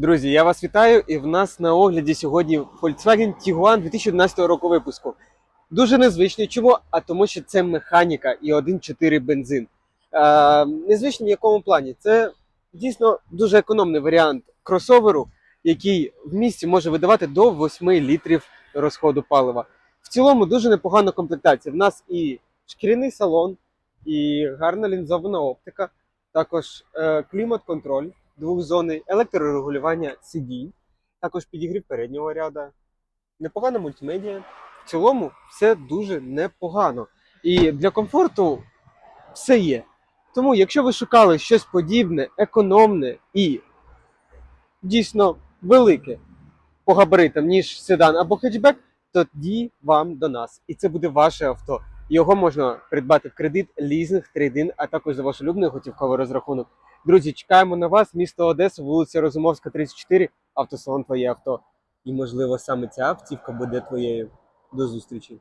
Друзі, я вас вітаю, і в нас на огляді сьогодні Volkswagen Tiguan 2011 року випуску. Дуже незвичний. Чому? А тому, що це механіка і 1.4 бензин. Е, незвичний в якому плані? Це дійсно дуже економний варіант кросоверу, який в місті може видавати до 8 літрів розходу палива. В цілому дуже непогана комплектація. В нас і шкіряний салон, і гарна лінзована оптика, також е, клімат-контроль двохзонний, електрорегулювання сидінь, також підігрів переднього ряду, непогана мультимедіа. В цілому все дуже непогано. І для комфорту все є. Тому, якщо ви шукали щось подібне, економне і дійсно велике по габаритам, ніж седан або хетчбек, тоді вам до нас. І це буде ваше авто. Його можна придбати в кредит, лізинг, трейдин, а також за ваш улюблений готівковий розрахунок. Друзі, чекаємо на вас, місто Одеса, вулиця Розумовська, 34, автосалон Твоє авто. І, можливо, саме ця автівка буде твоєю. До зустрічі!